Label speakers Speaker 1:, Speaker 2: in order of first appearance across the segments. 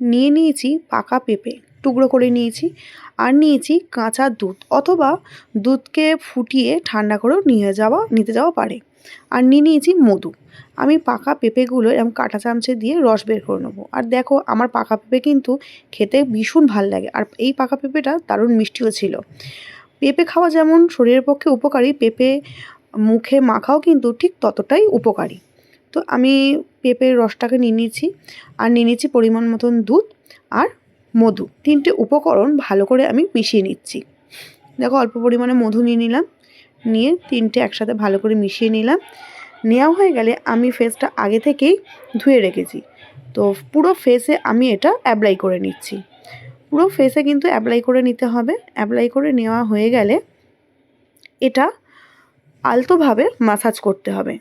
Speaker 1: নিয়ে নিয়েছি পাকা পেঁপে, টুকরো করে নিয়েছি আর নিয়েছি কাঁচা দুধ অথবা দুধকে ফুটিয়ে ঠান্ডা করেও নিয়ে যাওয়া, নিতে যাওয়া পারে। আর নিয়ে নিয়েছি মধু। আমি পাকা পেঁপেগুলো এরকম কাঁটা চামচে দিয়ে রস বের করে নেব। আর দেখো, আমার পাকা পেঁপে কিন্তু খেতে ভীষণ ভালো লাগে। আর এই পাকা পেঁপেটা দারুণ মিষ্টিও ছিল। পেঁপে খাওয়া যেমন শরীরের পক্ষে উপকারী, পেঁপে মুখে মাখাও কিন্তু ঠিক ততটাই উপকারী। তো আমি পেঁপের রসটাকে নিয়ে নিয়েছি। আর নিয়ে নিয়েছি পরিমাণ মতন দুধ আর মধু। তিনটে উপকরণ ভালো করে আমি মিশিয়ে নিচ্ছি। দেখো, অল্প পরিমাণে মধু নিয়ে নিলাম। নিয়ে তিনটে একসাথে ভালো করে মিশিয়ে নিলাম। নেওয়া হয়ে গেলে আমি ফেসটা আগে থেকেই ধুয়ে রেখেছি। তো পুরো ফেসে আমি এটা অ্যাপ্লাই করে নিচ্ছি। পুরো ফেসে কিন্তু অ্যাপ্লাই করে নিতে হবে। অ্যাপ্লাই করে নেওয়া হয়ে গেলে এটা আলতোভাবে মাসাজ করতে হবে।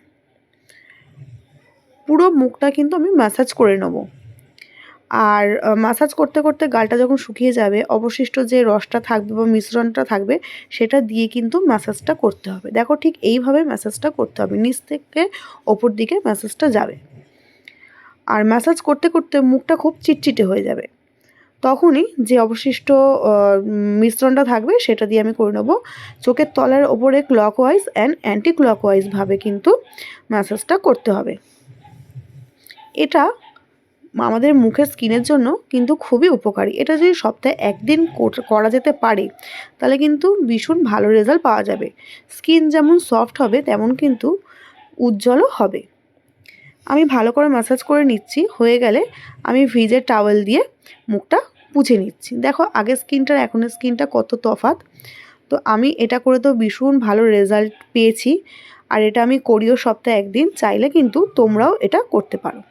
Speaker 1: পুরো মুখটা কিন্তু আমি ম্যাসাজ করে নেব। আর ম্যাসাজ করতে করতে গালটা যখন শুকিয়ে যাবে, অবশিষ্ট যে রসটা থাকবে বা মিশ্রণটা থাকবে, সেটা দিয়ে কিন্তু ম্যাসাজটা করতে হবে। দেখো ঠিক এইভাবে ম্যাসাজটা করতে হবে। নিচ থেকে ওপর দিকে ম্যাসাজটা যাবে। আর ম্যাসাজ করতে করতে মুখটা খুব চিটচিটে হয়ে যাবে। তখনই যে অবশিষ্ট মিশ্রণটা থাকবে, সেটা দিয়ে আমি করে নেব। চোখের তলার ওপরে ক্লকওয়াইজ অ্যান্ড অ্যান্টি ক্লকওয়াইজভাবে কিন্তু ম্যাসাজটা করতে হবে। এটা আমাদের মুখের স্কিনের জন্য কিন্তু খুবই উপকারী। এটা যদি সপ্তাহে একদিন করা যেতে পারে, তাহলে কিন্তু ভীষণ ভালো রেজাল্ট পাওয়া যাবে। স্কিন যেমন সফট হবে, তেমন কিন্তু উজ্জ্বলও হবে। আমি ভালো করে ম্যাসাজ করে নিচ্ছি, হয়ে গেলে আমি ভিজের টাওয়েল দিয়ে মুখটা পুছে নিচ্ছি। দেখো, আগের স্কিনটার, এখনের স্কিনটা কত তফাত তো আমি এটা করে তো ভীষণ ভালো রেজাল্ট পেয়েছি। আর এটা আমি করিও সপ্তাহে একদিন, চাইলে কিন্তু তোমরাও এটা করতে পারো।